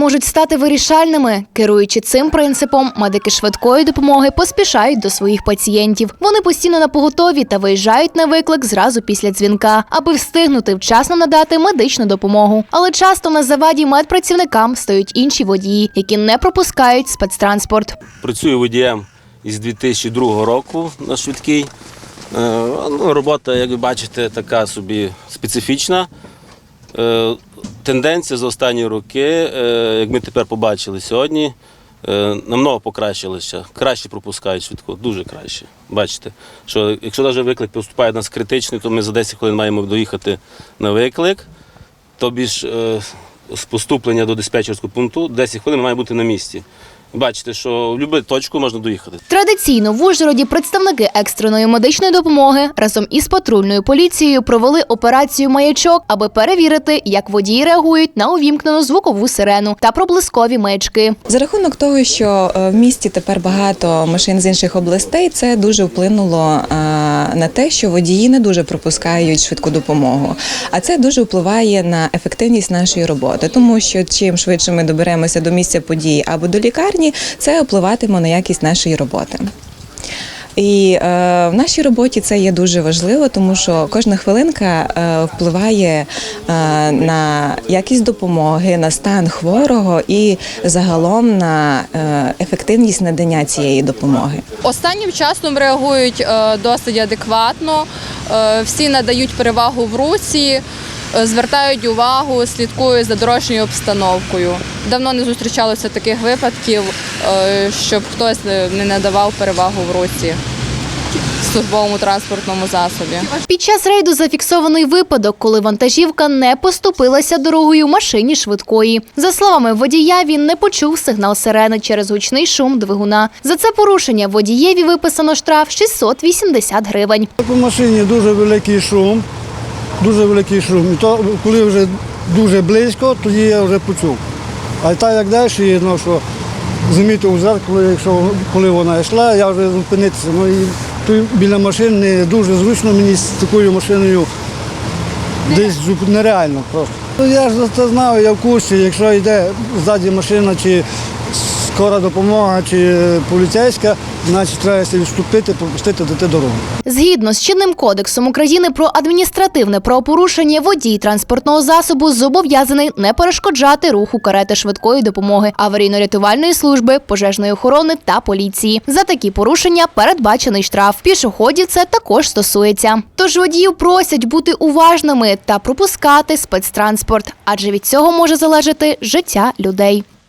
можуть стати вирішальними. Керуючи цим принципом, медики швидкої допомоги поспішають до своїх пацієнтів. Вони постійно на поготові та виїжджають на виклик зразу після дзвінка, аби встигнути вчасно надати медичну допомогу. Але часто на заваді медпрацівникам стають інші водії, які не пропускають спецтранспорт. Працюю водієм із 2002 року на швидкій. Е, Ну, робота, як ви бачите, така собі специфічна. Тенденція за останні роки, е, як ми тепер побачили сьогодні, е, намного покращилася. Краще пропускають швидко, дуже краще. Бачите, що якщо навіть виклик поступає до нас критичний, то ми за 10 хвилин маємо доїхати на виклик. Тобі ж е, з поступлення до диспетчерського пункту 10 хвилин маємо бути на місці. Бачите, що в будь-яку точку можна доїхати. Традиційно в Ужгороді представники екстреної медичної допомоги разом із патрульною поліцією провели операцію маячок, аби перевірити, як водії реагують на увімкнену звукову сирену та проблискові маячки. За рахунок того, що е, в місті тепер багато машин з інших областей, це дуже вплинуло на те, що водії не дуже пропускають швидку допомогу. А це дуже впливає на ефективність нашої роботи, тому що чим швидше ми доберемося до місця події або до лікарні, це впливатиме на якість нашої роботи. І е, в нашій роботі це є дуже важливо, тому що кожна хвилинка е, впливає е, на якість допомоги, на стан хворого і загалом на е, ефективність надання цієї допомоги. Останнім часом реагують е, досить адекватно. Е, Всі надають перевагу в руці, звертають увагу, слідкують за дорожньою обстановкою. Давно не зустрічалося таких випадків, е, щоб хтось не надавав перевагу в руці службовому транспортному засобі. Під час рейду зафіксований випадок, коли вантажівка не поступилася дорогою машині швидкої. За словами водія, він не почув сигнал сирени через гучний шум двигуна. За це порушення водієві виписано штраф 680 гривень. У машині дуже великий шум, дуже великий шум. І то, коли вже дуже близько, тоді я вже почув. А так як далі, ну, що замітив зеркало, якщо коли вона йшла, я вже зупинитися. Ну і тут біля машини не дуже зручно мені з такою машиною десь нереально просто. Ну, я ж це знаю, я в курсі, якщо йде ззаді машина чи скора допомога, чи поліцейська, значить треба відступити, пропустити дати дорогу. Згідно з чинним кодексом України про адміністративне правопорушення, водій транспортного засобу зобов'язаний не перешкоджати руху карети швидкої допомоги, аварійно-рятувальної служби, пожежної охорони та поліції. За такі порушення передбачений штраф. Пішоходів це також стосується. Тож водіїв просять бути уважними та пропускати спецтранспорт, адже від цього може залежати життя людей.